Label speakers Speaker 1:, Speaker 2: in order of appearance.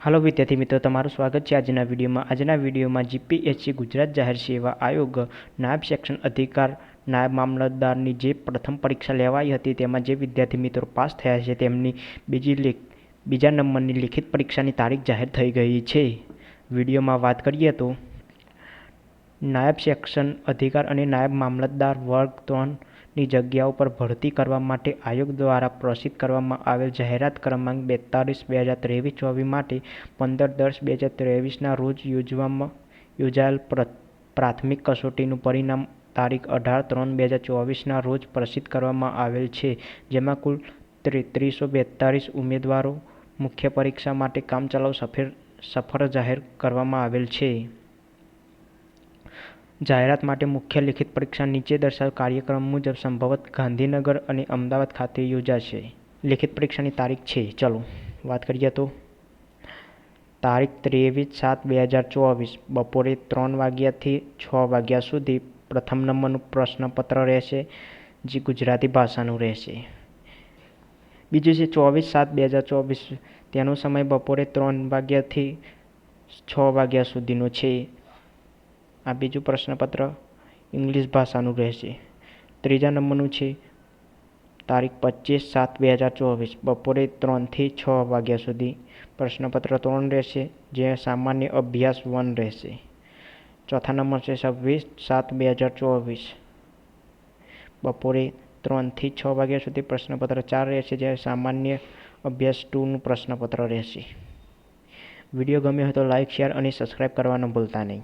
Speaker 1: હાલો વિદ્યાર્થી મિત્રો, તમારું સ્વાગત છે આજના વિડીયોમાં. આજના વિડીયોમાં જીપીએસસી ગુજરાત જાહેર સેવા આયોગ નાયબ સેક્શન અધિકાર, નાયબ મામલતદારની જે પ્રથમ પરીક્ષા લેવાઈ હતી તેમાં જે વિદ્યાર્થી મિત્રો પાસ થયા છે તેમની બીજી બીજા નંબરની લિખિત પરીક્ષાની તારીખ જાહેર થઈ ગઈ છે. વિડીયોમાં વાત કરીએ તો, નાયબ સેક્શન અધિકાર અને નાયબ મામલતદાર વર્ગ ત્રણની જગ્યાઓ પર ભરતી કરવા માટે આયોગ દ્વારા પ્રસિદ્ધ કરવામાં આવેલ જાહેરાત ક્રમાંક બેતાલીસ બે હજાર ત્રેવીસ ચોવીસ માટે પંદર દસ બે હજાર ત્રેવીસના રોજ યોજવામાં યોજાયેલ પ્ર- પ્રાથમિક કસોટીનું પરિણામ તારીખ અઢાર ત્રણ બે હજાર ચોવીસના રોજ પ્રસિદ્ધ કરવામાં આવેલ છે, જેમાં કુલ ત્રેત્રીસો બેતાલીસ ઉમેદવારો મુખ્ય પરીક્ષા માટે કામચલાઉ સફેર સફળ જાહેર કરવામાં આવેલ છે. જાહેરાત માટે મુખ્ય લિખિત પરીક્ષા નીચે દર્શાવેલ કાર્યક્રમ મુજબ સંભવત ગાંધીનગર અને અમદાવાદ ખાતે યોજાશે. લિખિત પરીક્ષાની તારીખ છે. ચલો વાત કરીએ તો. તારીખ ત્રેવીસ સાત બે હજાર ચોવીસ. બપોરે ત્રણ વાગ્યાથી છ વાગ્યા સુધી પ્રથમ નંબરનું પ્રશ્નપત્ર રહેશે, જે ગુજરાતી ભાષાનું રહેશે. બીજું છે ચોવીસ સાત બે હજાર ચોવીસ. તેનો સમય બપોરે ત્રણ વાગ્યાથી છ વાગ્યા સુધીનો છે. આ બીજું પ્રશ્નપત્ર ઇંગ્લિશ ભાષાનું રહેશે. ત્રીજા નંબરનું છે, તારીખ પચીસ સાત બે હજાર ચોવીસ, બપોરે ત્રણથી છ વાગ્યા સુધી. પ્રશ્નપત્ર ત્રણ રહેશે, જે સામાન્ય અભ્યાસ વન રહેશે. ચોથા નંબર છે, છવ્વીસ સાત બે હજાર ચોવીસ. બપોરે ત્રણથી છ વાગ્યા સુધી પ્રશ્નપત્ર ચાર રહેશે, જે સામાન્ય અભ્યાસ ટુનું પ્રશ્નપત્ર રહેશે. વીડિયો ગમ્યો હોય તો લાઇક શેર અને સબસ્ક્રાઈબ કરવાનું ભૂલતા નહીં.